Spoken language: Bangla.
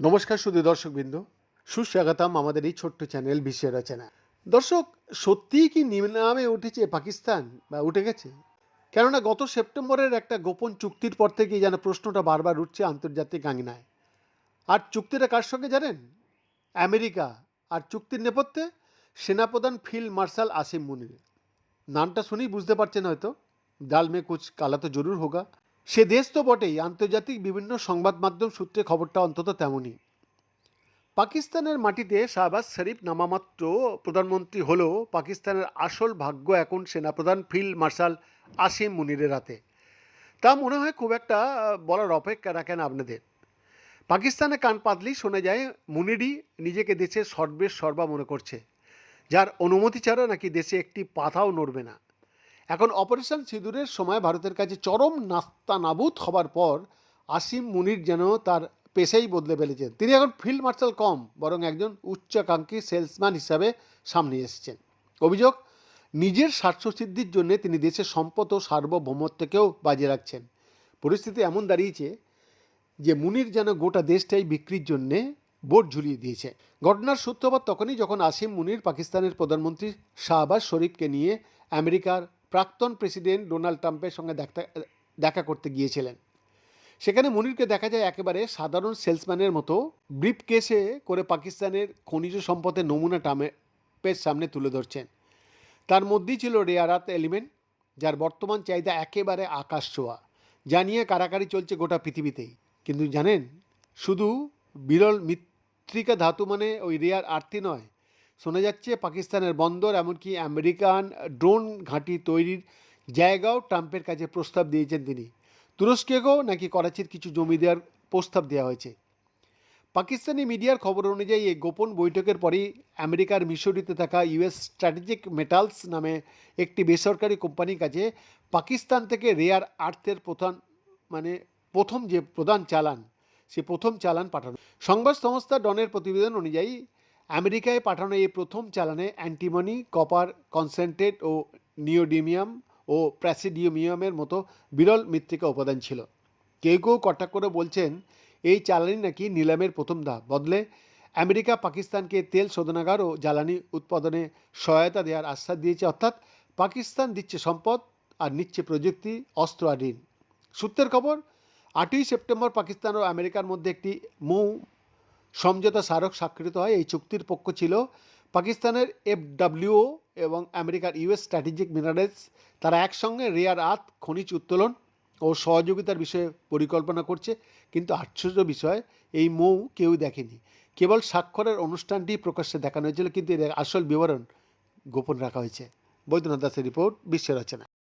নমস্কার শুধু দর্শকবৃন্দ। সুস্বাগতম আমাদের এই ছোট্ট চ্যানেল বিশ্ব রচনা। দর্শক, সত্যিই কি নিম্নামে উঠেছে পাকিস্তান বা উঠে গেছে? কেননা গত সেপ্টেম্বরের একটা গোপন চুক্তির পর থেকেই যেন প্রশ্নটা বারবার উঠছে আন্তর্জাতিক আঙিনায়। আর চুক্তিটা কার সঙ্গে জানেন? আমেরিকা। আর চুক্তির নেপথ্যে সেনাপ্রধান ফিল্ড মার্শাল আসিম মুনির। নামটা শুনেই বুঝতে পারছেন হয়তো। ডাল মে কুচ কালা তো জরুর হোগা। সে দেশ তো বটেই, আন্তর্জাতিক বিভিন্ন সংবাদ মাধ্যম সূত্রে খবরটা অন্তত তেমনই। পাকিস্তানের মাটিতে শাহবাজ শরীফ নামামাত্র প্রধানমন্ত্রী হলেও পাকিস্তানের আসল ভাগ্য এখন সেনাপ্রধান ফিল্ড মার্শাল আসিম মুনিরের হাতে। তা মনে হয় খুব একটা বলার অপেক্ষা রাখেন আপনাদের। পাকিস্তানে কান পাতলেই শোনা যায়, মুনিরই নিজেকে দেশের সর্বেশ সর্বা মনে করছে। যার অনুমতি ছাড়া নাকি দেশে একটি পাতাও নড়বে না। এখন অপারেশন সিঁদুরের সময় ভারতের কাছে চরম নাস্তা নাবুদ হবার পর আসিম মুনির যেন তার পেশাই বদলে ফেলেছেন। তিনি এখন ফিল্ড মার্শাল কম, বরং একজন উচ্চাকাঙ্ক্ষী সেলসম্যান হিসাবে সামনে এসেছেন। অভিযোগ, নিজের স্বার্থসিদ্ধির জন্য তিনি দেশের সম্পদ ও সার্বভৌমত্বকেও বাজে রাখছেন। পরিস্থিতি এমন দাঁড়িয়েছে যে মুনির যেন গোটা দেশটাই বিক্রির জন্যে বোট ঝুলিয়ে দিয়েছে। ঘটনার সূত্রপাত তখনই যখন আসিম মুনির পাকিস্তানের প্রধানমন্ত্রী শাহবাজ শরীফকে নিয়ে আমেরিকার প্রাক্তন প্রেসিডেন্ট ডোনাল্ড ট্রাম্পের সঙ্গে দেখা দেখা করতে গিয়েছিলেন। সেখানে মনিরকে দেখা যায় একেবারে সাধারণ সেলসম্যানের মতো ব্রিফ কেসে করে পাকিস্তানের খনিজ সম্পদের নমুনা ট্রাম্পের সামনে তুলে ধরছেন। তার মধ্যেই ছিল রেয়ারাত এলিমেন্ট, যার বর্তমান চাহিদা একেবারে আকাশ ছোঁয়া, যা নিয়ে কারাকারি চলছে গোটা পৃথিবীতেই। কিন্তু জানেন, শুধু বিরল মৃত্তিকা ধাতু মানে ওই রেয়ার আর্থি নয় শোনা যাচ্ছে পাকিস্তানের বন্দর, এমনকি আমেরিকান ড্রোন ঘাঁটি তৈরির জায়গাও ট্রাম্পের কাছে প্রস্তাব দিয়েছেন তিনি। তুরস্কেও নাকি করাচির কিছু জমি দেওয়ার প্রস্তাব দেওয়া হয়েছে। পাকিস্তানি মিডিয়ার খবর অনুযায়ী, এই গোপন বৈঠকের পরেই আমেরিকার মিশরিতে থাকা ইউএস স্ট্র্যাটেজিক মেটালস নামে একটি বেসরকারি কোম্পানির কাছে পাকিস্তান থেকে রেয়ার আর্থের প্রধান মানে প্রথম যে প্রধান চালান, সে প্রথম চালান পাঠানো। সংবাদ সংস্থা ডনের প্রতিবেদন অনুযায়ী আমেরিকায় পাঠানো এই প্রথম চালানে অ্যান্টিমনি, কপার, কনসেন্ট্রেট ও নিওডিমিয়াম ও প্র্যাসিডিয়ামিয়ামের মতো বিরল মৃত্তিকা উপাদান ছিল। কেউ কেউ কটাক্ষ করে বলছেন, এই জ্বালানি নাকি নিলামের প্রথম ধাপ। বদলে আমেরিকা পাকিস্তানকে তেল শোধনাগার ও জ্বালানি উৎপাদনে সহায়তা দেওয়ার আশ্বাস দিয়েছে। অর্থাৎ পাকিস্তান দিচ্ছে সম্পদ আর নিচ্ছে প্রযুক্তি, অস্ত্র আর ঋণ। সূত্রের খবর, আটই সেপ্টেম্বর পাকিস্তান ও আমেরিকার মধ্যে একটি মৌ সমঝোতা স্মারক স্বাক্ষরিত হয়। এই চুক্তির পক্ষ ছিল পাকিস্তানের এফডব্লিউও এবং আমেরিকার ইউএস স্ট্র্যাটেজিক মিনারেলস। তারা একসঙ্গে রেয়ার আর্থ, খনিজ উত্তোলন ও সহযোগিতার বিষয়ে পরিকল্পনা করছে। কিন্তু আশ্চর্য বিষয়, এই মৌ কেউ দেখেনি। কেবল স্বাক্ষরের অনুষ্ঠানটি প্রকাশ্যে দেখানো হয়েছিল, কিন্তু এর আসল বিবরণ গোপন রাখা হয়েছে। বৈদ্যনাথ দাসের রিপোর্ট, বিশ্ব রচনা।